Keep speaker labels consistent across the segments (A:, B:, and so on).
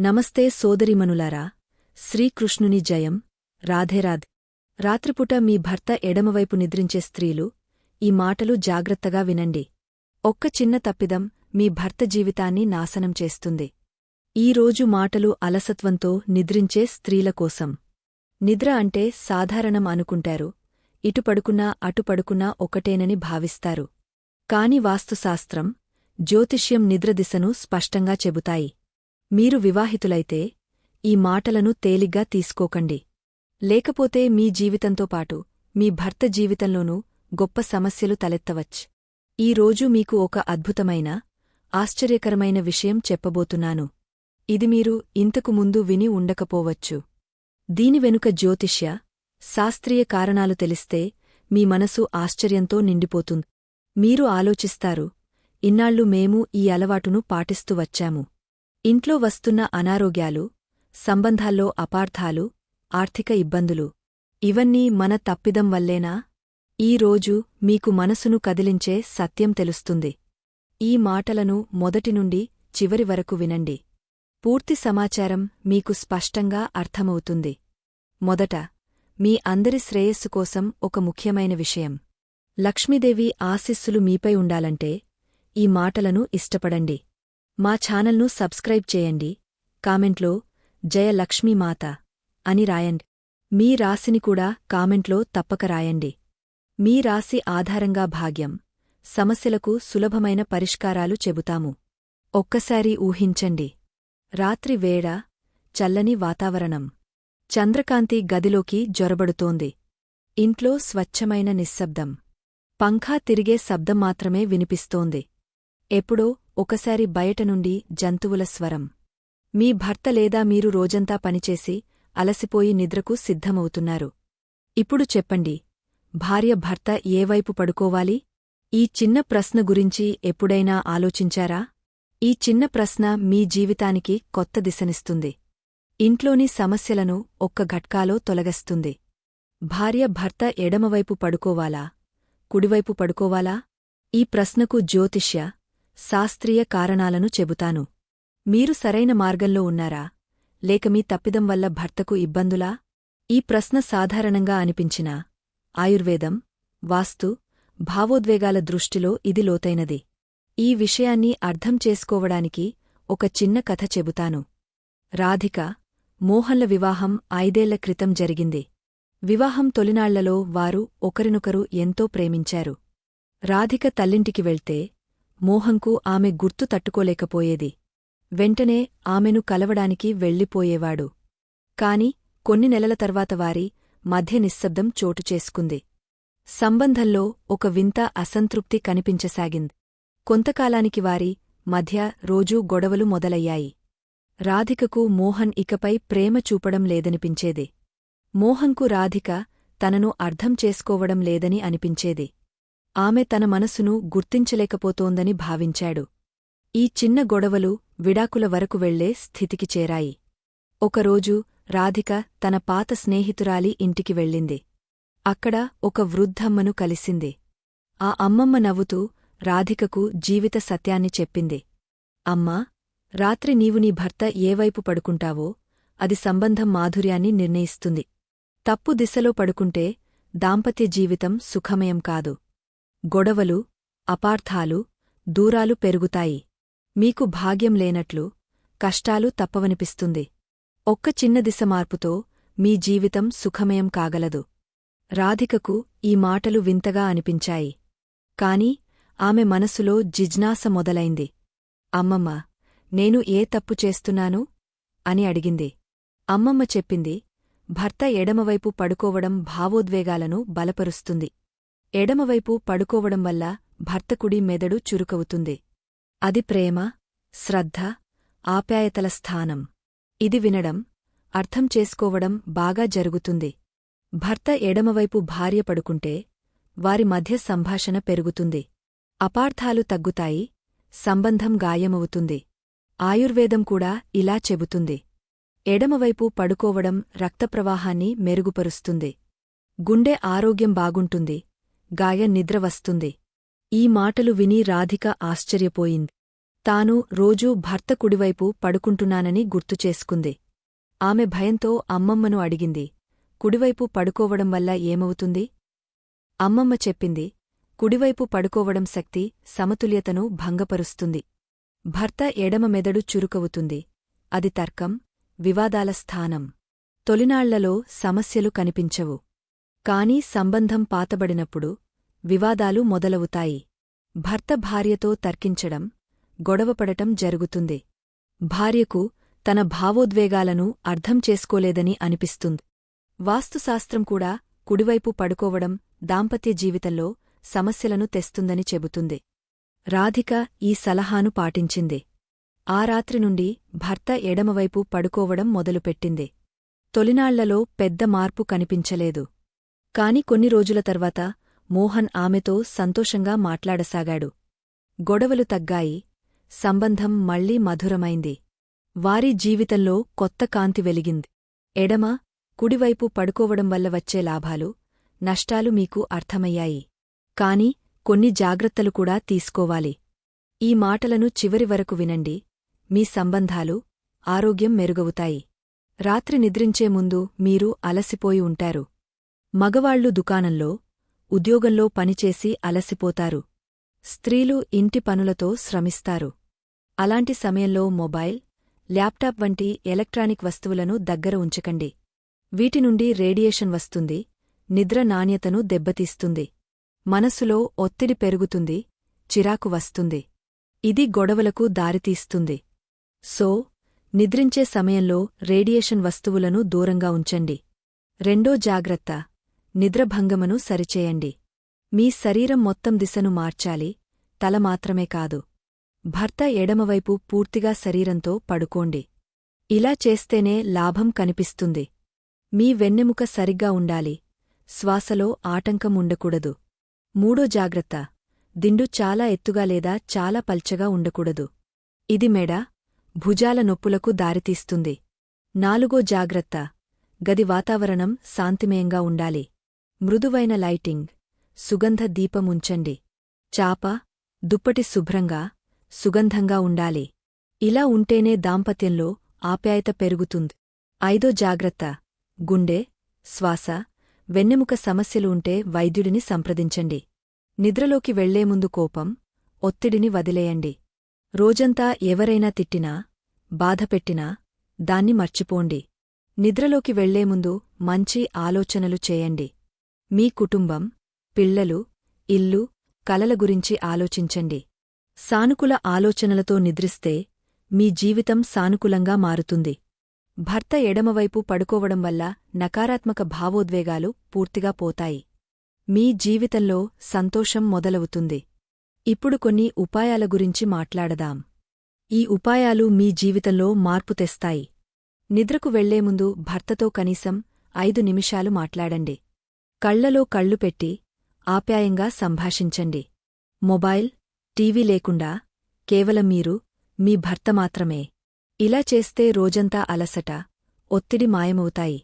A: నమస్తే సోదరిమనులారా శ్రీకృష్ణుని జయం. రాధేరాధ్ రాత్రిపూట మీ భర్త ఎడమవైపు నిద్రించే స్త్రీలు ఈ మాటలు జాగ్రత్తగా వినండి. ఒక్క చిన్న తప్పిదం మీ భర్త జీవితాన్ని నాశనం చేస్తుంది. ఈ రోజు మాటలు అలసత్వంతో నిద్రించే స్త్రీల కోసం. నిద్ర అంటే సాధారణం అనుకుంటారు. ఇటు పడుకున్నా అటు పడుకున్నా ఒకటేనని భావిస్తారు. కాని వాస్తుశాస్త్రం జ్యోతిష్యం నిద్రదిశను స్పష్టంగా చెబుతాయి. మీరు వివాహితులైతే ఈ మాటలను తేలిగ్గా తీసుకోకండి. లేకపోతే మీ జీవితంతో పాటు మీ భర్త జీవితంలోనూ గొప్ప సమస్యలు తలెత్తవచ్చ్. ఈ రోజు మీకు ఒక అద్భుతమైన ఆశ్చర్యకరమైన విషయం చెప్పబోతున్నాను. ఇది మీరు ఇంతకు ముందు విని ఉండకపోవచ్చు. దీని వెనుక జ్యోతిష్య శాస్త్రీయ కారణాలు తెలిస్తే మీ మనసు ఆశ్చర్యంతో నిండిపోతుంది. మీరు ఆలోచిస్తారు ఇన్నాళ్ళు మేము ఈ అలవాటును పాటిస్తూ వచ్చాము. ఇంట్లో వస్తున్న అనారోగ్యాలు సంబంధాల్లో అపార్థాలు ఆర్థిక ఇబ్బందులు ఇవన్నీ మన తప్పిదం వల్లేనా? ఈ రోజు మీకు మనసును కదిలించే సత్యం తెలుస్తుంది. ఈ మాటలను మొదటి నుండి చివరి వరకు వినండి. పూర్తి సమాచారం మీకు స్పష్టంగా అర్థమవుతుంది. మొదట మీ అందరి శ్రేయస్సు కోసం ఒక ముఖ్యమైన విషయం. లక్ష్మీదేవి ఆశీస్సులు మీపై ఉండాలంటే ఈ మాటలను ఇష్టపడండి. మా ఛానల్ను సబ్స్క్రైబ్ చేయండి. కామెంట్లో జయలక్ష్మీమాత అని రాయండి. మీ రాశిని కూడా కామెంట్లో తప్పక రాయండి. మీ రాశి ఆధారంగా భాగ్యం సమస్యలకు సులభమైన పరిష్కారాలు చెబుతాము. ఒక్కసారి ఊహించండి. రాత్రి వేళ చల్లని వాతావరణం. చంద్రకాంతి గదిలోకి జొరబడుతోంది. ఇంట్లో స్వచ్ఛమైన నిశ్శబ్దం. పంఖా తిరిగే శబ్దం మాత్రమే వినిపిస్తోంది. ఎప్పుడో ఒకసారి బయట నుండి జంతువుల స్వరం. మీ భర్త లేదా మీరు రోజంతా పనిచేసి అలసిపోయి నిద్రకు సిద్ధమవుతున్నారు. ఇప్పుడు చెప్పండి భార్య భర్త ఏవైపు పడుకోవాలి? ఈ చిన్న ప్రశ్న గురించి ఎప్పుడైనా ఆలోచించారా? ఈ చిన్న ప్రశ్న మీ జీవితానికి కొత్త దిశనిస్తుంది. ఇంట్లోని సమస్యలను ఒక్క ఘట్కాలో తొలగస్తుంది. భార్య భర్త ఎడమవైపు పడుకోవాలా? కుడివైపు పడుకోవాలా? ఈ ప్రశ్నకు జ్యోతిష్య శాస్త్రీయ కారణాలను చెబుతాను. మీరు సరైన మార్గంలో ఉన్నారా? లేక మీ తప్పిదం వల్ల భర్తకు ఇబ్బందులా? ఈ ప్రశ్న సాధారణంగా అనిపించినా ఆయుర్వేదం వాస్తు భావోద్వేగాల దృష్టిలో ఇది లోతైనది. ఈ విషయాన్ని అర్థం చేసుకోవడానికి ఒక చిన్న కథ చెబుతాను. రాధిక మోహన్ల వివాహం ఐదేళ్ళ క్రితం జరిగింది. వివాహం తొలినాళ్ళలో వారు ఒకరినొకరు ఎంతో ప్రేమించారు. రాధిక తల్లింటికి వెళ్తే మోహంకు ఆమె గుర్తు తట్టుకోలేకపోయేది. వెంటనే ఆమెను కలవడానికి వెళ్ళిపోయేవాడు. కాని కొన్ని నెలల తర్వాత వారి మధ్య నిశ్శబ్దం చోటు చేసుకుంది. సంబంధంలో ఒక వింత అసంతృప్తి కనిపించసాగింది. కొంతకాలానికి వారి మధ్య రోజూ గొడవలు మొదలయ్యాయి. రాధికకు మోహన్ ఇకపై ప్రేమ చూపడం లేదనిపించేది. మోహన్కు రాధిక తనను అర్థం చేసుకోవడం లేదని అనిపించేది. ఆమె తన మనసును గుర్తించలేకపోతోందని భావించాడు. ఈ చిన్న గొడవలు విడాకుల వరకు వెళ్ళే స్థితికి చేరాయి. ఒకరోజు రాధిక తన పాత స్నేహితురాలి ఇంటికి వెళ్ళింది. అక్కడ ఒక వృద్ధమ్మను కలిసింది. ఆ అమ్మమ్మ నవ్వుతూ రాధికకు జీవిత సత్యాన్ని చెప్పింది. అమ్మా రాత్రి నీవు నీ భర్త ఏవైపు పడుకుంటావో అది సంబంధం మాధుర్యాన్ని నిర్ణయిస్తుంది. తప్పు దిశలో పడుకుంటే దాంపత్య జీవితం సుఖమయం కాదు. గొడవలు అపార్థాలు దూరాలు పెరుగుతాయి. మీకు భాగ్యం లేనట్లు కష్టాలు తప్పవనిపిస్తుంది. ఒక్క చిన్న దిశ మార్పుతో మీ జీవితం సుఖమయం కాగలదు. రాధికకు ఈ మాటలు వింతగా అనిపించాయి. కాని ఆమె మనసులో జిజ్ఞాస మొదలైంది. అమ్మమ్మ నేను ఏ తప్పు చేస్తున్నాను? అని అడిగింది. అమ్మమ్మ చెప్పింది భర్త ఎడమవైపు పడుకోవడం భావోద్వేగాలను బలపరుస్తుంది. ఎడమవైపు పడుకోవడం వల్ల భర్తకుడి మెదడు చురుకవుతుంది. అది ప్రేమ శ్రద్ధ ఆప్యాయతల స్థానం. ఇది వినడం అర్థం చేసుకోవడం బాగా జరుగుతుంది. భర్త ఎడమవైపు భార్య పడుకుంటే వారి మధ్య సంభాషణ పెరుగుతుంది. అపార్థాలు తగ్గుతాయి సంబంధం గాయమవుతుంది. ఆయుర్వేదం కూడా ఇలా చెబుతుంది. ఎడమవైపు పడుకోవడం రక్తప్రవాహాన్ని మెరుగుపరుస్తుంది. గుండె ఆరోగ్యం బాగుంటుంది. గాయ నిద్ర వస్తుంది. ఈ మాటలు విని రాధిక ఆశ్చర్యపోయింది. తాను రోజూ భర్త కుడివైపు పడుకుంటున్నానని గుర్తుచేసుకుంది ఆమె భయంతో అమ్మమ్మను అడిగింది. కుడివైపు పడుకోవడం వల్ల ఏమవుతుంది? అమ్మమ్మ చెప్పింది. కుడివైపు పడుకోవడం శక్తి సమతుల్యతను భంగపరుస్తుంది. భర్త ఎడమ మెదడు చురుకవుతుంది. అది తర్కం వివాదాల స్థానం. తొలినాళ్ళలో సమస్యలు కనిపించవు. కాని సంబంధం పాతబడినప్పుడు వివాదాలు మొదలవుతాయి. భర్త భార్యతో తర్కించడం గొడవపడటం జరుగుతుంది. భార్యకు తన భావోద్వేగాలను అర్థం చేసుకోలేదని అనిపిస్తుంది. వాస్తుశాస్త్రం కూడా కుడివైపు పడుకోవడం దాంపత్య జీవితంలో సమస్యలను తెస్తుందని చెబుతుంది. రాధిక ఈ సలహాను పాటించింది. ఆ రాత్రి నుండి భర్త ఎడమవైపు పడుకోవడం మొదలుపెట్టింది. తొలినాళ్ళలో పెద్ద మార్పు కనిపించలేదు. కాని కొన్ని రోజుల తర్వాత మోహన్ ఆమెతో సంతోషంగా మాట్లాడసాగాడు. గొడవలు తగ్గాయి. సంబంధం మళ్ళీ మధురమైంది. వారి జీవితంలో కొత్త కాంతి వెలిగింది. ఎడమ కుడివైపు పడుకోవడం వల్ల వచ్చే లాభాలు నష్టాలు మీకు అర్థమయ్యాయి. కాని కొన్ని జాగ్రత్తలు కూడా తీసుకోవాలి. ఈ మాటలను చివరి వరకు వినండి. మీ సంబంధాలు ఆరోగ్యం మెరుగవుతాయి. రాత్రి నిద్రించే ముందు మీరు అలసిపోయి ఉంటారు. మగవాళ్ళు దుకాణంలో ఉద్యోగంలో పనిచేసి అలసిపోతారు. స్త్రీలు ఇంటి పనులతో శ్రమిస్తారు. అలాంటి సమయంలో మొబైల్ ల్యాప్టాప్ వంటి ఎలక్ట్రానిక్ వస్తువులను దగ్గర ఉంచకండి. వీటి నుండి రేడియేషన్ వస్తుంది నిద్ర నాణ్యతను దెబ్బతీస్తుంది. మనసులో ఒత్తిడి పెరుగుతుంది చిరాకు వస్తుంది. ఇది గొడవలకు దారితీస్తుంది. సో నిద్రించే సమయంలో రేడియేషన్ వస్తువులను దూరంగా ఉంచండి. రెండో జాగ్రత్త నిద్రభంగమును సరిచేయండి. మీ శరీరం మొత్తం దిశను మార్చాలి తల మాత్రమే కాదు. భర్త ఎడమవైపు పూర్తిగా శరీరంతో పడుకోండి. ఇలా చేస్తేనే లాభం కనిపిస్తుంది. మీ వెన్నెముక సరిగ్గా ఉండాలి శ్వాసలో ఆటంకం ఉండకూడదు. మూడో జాగ్రత్త దిండు చాలా ఎత్తుగా లేదా చాలా పల్చగా ఉండకూడదు. ఇది మెడ భుజాల నొప్పులకు దారితీస్తుంది. నాలుగో జాగ్రత్త గది వాతావరణం శాంతిమయంగా ఉండాలి. మృదువైన లైటింగ్ సుగంధ దీపముంచండి. చాప దుప్పటి శుభ్రంగా సుగంధంగా ఉండాలి. ఇలా ఉంటేనే దాంపత్యంలో ఆప్యాయత పెరుగుతుంది. ఐదో జాగ్రత్త గుండె శ్వాస వెన్నెముక సమస్యలు ఉంటే వైద్యుడిని సంప్రదించండి. నిద్రలోకి వెళ్ళే ముందు కోపం ఒత్తిడిని వదిలేయండి. రోజంతా ఎవరైనా తిట్టినా బాధపెట్టినా దాన్ని మర్చిపోండి. నిద్రలోకి వెళ్ళే ముందు మంచి ఆలోచనలు చేయండి. మీ కుటుంబం పిల్లలు ఇల్లు కలల గురించి ఆలోచించండి. సానుకూల ఆలోచనలతో నిద్రిస్తే మీ జీవితం సానుకూలంగా మారుతుంది. భర్త ఎడమవైపు పడుకోవడం వల్ల నకారాత్మక భావోద్వేగాలు పూర్తిగా పోతాయి. మీ జీవితంలో సంతోషం మొదలవుతుంది. ఇప్పుడు కొన్ని ఉపాయాల గురించి మాట్లాడదాం. ఈ ఉపాయాలు మీ జీవితంలో మార్పు తెస్తాయి. నిద్రకు వెళ్ళే ముందు భర్తతో కనీసం ఐదు నిమిషాలు మాట్లాడండి. కళ్ళలో కళ్ళు పెట్టి ఆప్యాయంగా సంభాషించండి. మొబైల్ టీవీ లేకుండా కేవలం మీరు మీ భర్త మాత్రమే. ఇలా చేస్తే రోజంతా అలసట ఒత్తిడి మాయమవుతాయి.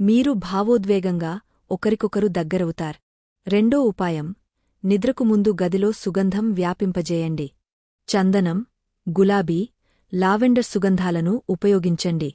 A: మీరు భావోద్వేగంగా ఒకరికొకరు దగ్గరవుతార్. రెండో ఉపాయం నిద్రకు ముందు గదిలో సుగంధం వ్యాపింపజేయండి. చందనం గులాబీ లావెండర్ సుగంధాలను ఉపయోగించండి.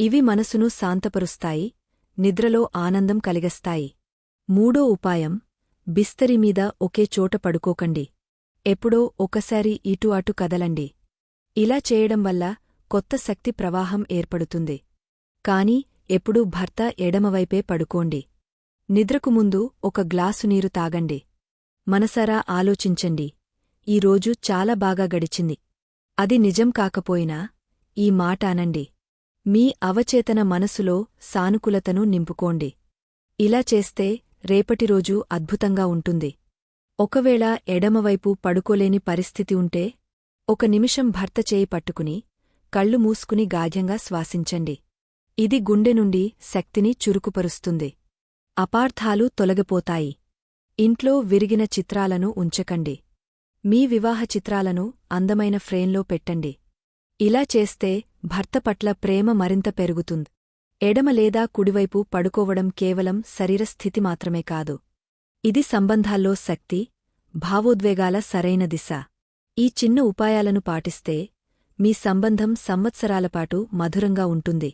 A: ఇవి మనసును శాంతపరుస్తాయి నిద్రలో ఆనందం కలిగస్తాయి. మూడో ఉపాయం బిస్తరిమీద ఒకే చోట పడుకోకండి. ఎప్పుడో ఒకసారి ఇటు అటు కదలండి. ఇలా చేయడం వల్ల కొత్త శక్తి ప్రవాహం ఏర్పడుతుంది. కాని ఎప్పుడూ భర్త ఎడమవైపే పడుకోండి. నిద్రకు ముందు ఒక గ్లాసు నీరు తాగండి. మనసారా ఆలోచించండి. ఈరోజు చాలా బాగా గడిచింది. అది నిజం కాకపోయినా ఈ మాట అనండి. మీ అవచేతన మనసులో సానుకూలతను నింపుకోండి. ఇలా చేస్తే రేపటిరోజు అద్భుతంగా ఉంటుంది. ఒకవేళ ఎడమవైపు పడుకోలేని పరిస్థితి ఉంటే ఒక నిమిషం భర్త చేయి పట్టుకుని కళ్ళు మూసుకుని గాఢ్యంగా శ్వాసించండి. ఇది గుండె నుండి శక్తిని చురుకుపరుస్తుంది. అపార్థాలు తొలగిపోతాయి. ఇంట్లో విరిగిన చిత్రాలను ఉంచకండి. మీ వివాహ చిత్రాలను అందమైన ఫ్రేంలో పెట్టండి. ఇలా చేస్తే భర్త పట్ల ప్రేమ మరింత పెరుగుతుంది. ఎడమ లేదా కుడివైపు పడుకోవడం కేవలం శరీరస్థితి మాత్రమే కాదు. ఇది సంబంధాల్లో శక్తి భావోద్వేగాల సరైన దిశ. ఈ చిన్న ఉపాయాలను పాటిస్తే మీ సంబంధం సంవత్సరాలపాటు మధురంగా ఉంటుంది.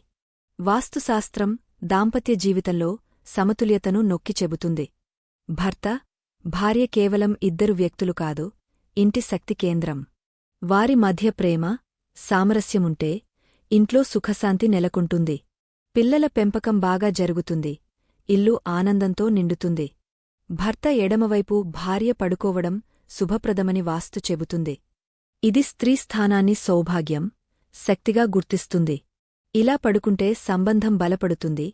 A: వాస్తుశాస్త్రం దాంపత్య జీవితంలో సమతుల్యతను నొక్కి చెబుతుంది. భర్త భార్య కేవలం ఇద్దరు వ్యక్తులు కాదు ఇంటి శక్తి కేంద్రం. వారి మధ్య ప్రేమ సామరస్యముంటే ఇంట్లో సుఖశాంతి నెలకొంటుంది. పిల్లల పెంపకం బాగా జరుగుతుంది. ఇల్లు ఆనందంతో నిండుతుంది. భర్త ఎడమవైపు భార్య పడుకోవడం శుభప్రదమని వాస్తు చెబుతుంది. ఇది స్త్రీ స్థానాన్ని సౌభాగ్యం శక్తిగా గుర్తిస్తుంది. ఇలా పడుకుంటే సంబంధం బలపడుతుంది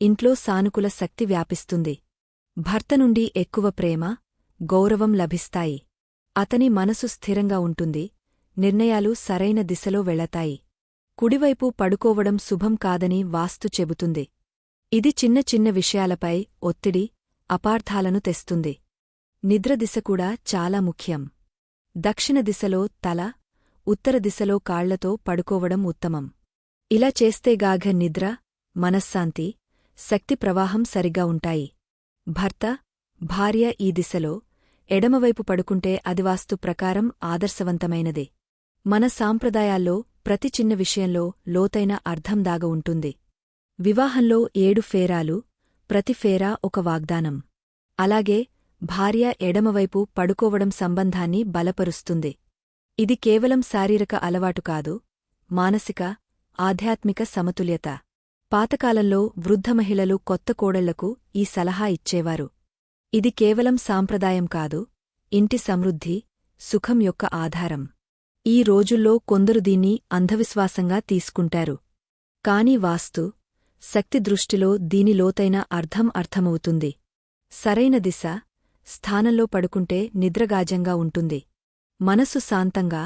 A: ఇంట్లో సానుకూల శక్తి వ్యాపిస్తుంది. భర్త నుండి ఎక్కువ ప్రేమ గౌరవం లభిస్తాయి. అతని మనసు స్థిరంగా ఉంటుంది నిర్ణయాలు సరైన దిశలో వెళతాయి. కుడివైపు పడుకోవడం శుభం కాదని వాస్తు చెబుతుంది. ఇది చిన్న చిన్న విషయాలపై ఒత్తిడి అపార్థాలను తెస్తుంది. నిద్ర దిశ కూడా చాలా ముఖ్యం. దక్షిణ దిశలో తల ఉత్తర దిశలో కాళ్ళతో పడుకోవడం ఉత్తమం. ఇలా చేస్తేగాఘ నిద్ర మనశ్శాంతి శక్తి ప్రవాహం సరిగా ఉంటాయి. భర్త భార్య ఈ దిశలో ఎడమవైపు పడుకుంటే అది వాస్తు ప్రకారం ఆదర్శవంతమైనదే. మన సాంప్రదాయాల్లో ప్రతి చిన్న విషయంలో లోతైన అర్థం దాగ ఉంటుంది. వివాహంలో ఏడు ఫేరాలు ప్రతి ఫేరా ఒక వాగ్దానం. అలాగే భార్య ఎడమవైపు పడుకోవడం సంబంధాన్ని బలపరుస్తుంది. ఇది కేవలం శారీరక అలవాటు కాదు మానసిక ఆధ్యాత్మిక సమతుల్యత. పాతకాలంలో వృద్ధ మహిళలు కొత్త కోడళ్ళకు ఈ సలహా ఇచ్చేవారు. ఇది కేవలం సాంప్రదాయం కాదు ఇంటి సమృద్ధి సుఖం యొక్క ఆధారం. ఈ రోజుల్లో కొందరు దీన్ని అంధవిశ్వాసంగా తీసుకుంటారు. కాని వాస్తు శక్తి దృష్టిలో దీని లోతైన అర్థం అర్థమవుతుంది. సరైన దిశ స్థానంలో పడుకుంటే నిద్రగాజంగా ఉంటుంది. మనసు శాంతంగా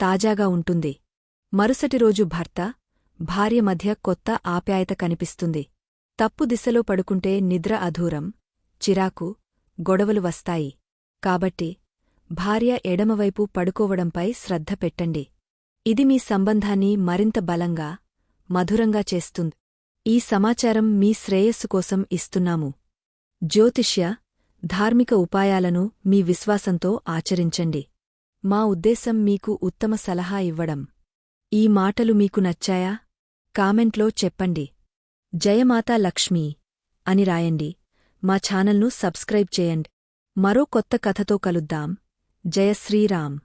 A: తాజాగా ఉంటుంది. మరుసటి రోజు భర్త భార్య మధ్య కొత్త ఆప్యాయత కనిపిస్తుంది. తప్పు దిశలో పడుకుంటే నిద్ర అధూరం చిరాకు గొడవలు వస్తాయి. కాబట్టి భార్య ఎడమవైపు పడుకోవడంపై శ్రద్ధ పెట్టండి. ఇది మీ సంబంధాన్ని మరింత బలంగా మధురంగా చేస్తుంది. ఈ సమాచారం మీ శ్రేయస్సు కోసం ఇస్తున్నాము. జ్యోతిష్య ధార్మిక ఉపాయాలను మీ విశ్వాసంతో ఆచరించండి. మా ఉద్దేశం మీకు ఉత్తమ సలహా ఇవ్వడం. ఈ మాటలు మీకు నచ్చాయా? కామెంట్లో చెప్పండి. జయమాతా లక్ష్మీ అని రాయండి. మా ఛానల్ను సబ్స్క్రైబ్ చేయండి. మరో కొత్త కథతో కలుద్దాం. జయ శ్రీరామ్